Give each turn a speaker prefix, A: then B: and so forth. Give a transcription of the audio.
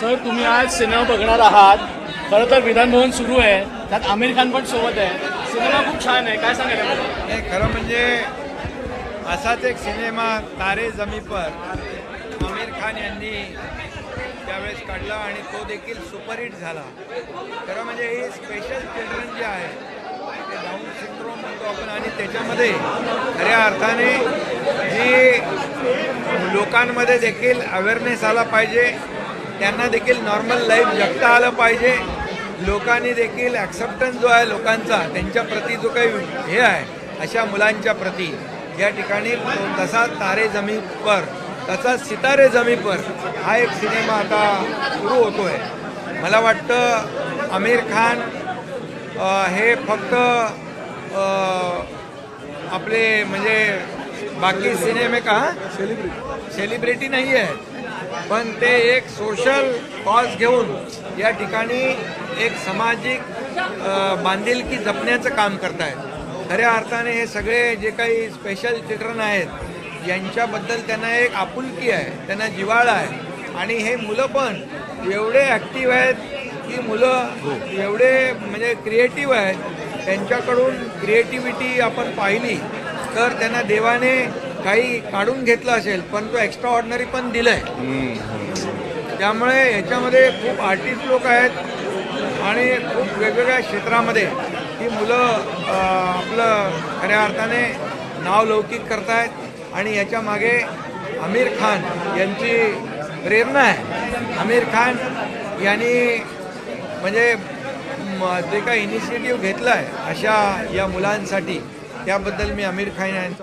A: Sir तुम्ही आज cinema बघणार आहात. खरं तर विधानभवन सुरू आहे. त्यात आमिर खान पण सोबत आहे. सिनेमा खूप छान आहे. काय सांगायला
B: नाही खरं म्हणजे असाच एक सिनेमा तारे जमी पर. आमिर खान यांनी त्यावेळेस काढला आणि तो देखील सुपरहिट झाला. खरं म्हणजे हे स्पेशल चिल्ड्रन जे आहे आपण आणि त्याच्यामध्ये खऱ्या अर्थाने जी लोकांमध्ये देखील अवेअरनेस आला पाहिजे त्यांना देखील नॉर्मल लाईफ जगता आलं पाहिजे. लोकांनी देखील ॲक्सेप्टन्स जो आहे लोकांचा त्यांच्या प्रती जो काही हे आहे अशा मुलांच्या प्रती या ठिकाणी तसा तारे जमी पर तसा सितारे जमी पर हा एक सिनेमा आता सुरू होतो आहे मला वाटतं आमिर खान हे फक्त आपले म्हणजे बाकी सिनेमे का सेलिब्रिटी नाही आहे. पण ते एक सोशल कॉज घेऊन या ठिकाणी एक सामाजिक बांधिलकी जपण्याचं काम करतायत. खऱ्या अर्थाने हे सगळे जे काही स्पेशल चिल्ड्रन आहेत यांच्याबद्दल त्यांना एक आपुलकी आहे त्यांना जिव्हाळा आहे. आणि हे मुलं पण एवढे ॲक्टिव्ह आहेत की मुलं एवढे म्हणजे क्रिएटिव्ह आहेत त्यांच्याकडून क्रिएटिव्हिटी आपण पाहिली तर त्यांना देवाने काही काढून घेतलं असेल पण तो एक्स्ट्रा ऑर्डनरी पण दिलं आहे त्यामुळे याच्यामध्ये खूप आर्टिस्ट लोक आहेत आणि खूप वेगवेगळ्या क्षेत्रामध्ये ही मुलं आपलं खऱ्या अर्थाने नाव लौकिक करतायत आणि याच्या मागे आमिर खान यांची प्रेरणा आहे. आमिर खान यांनी म्हणजे जे काही इनिशिएटिव्ह घेतला आहे अशा या मुलांसाठी त्याबद्दल मी आमिर खान यांचा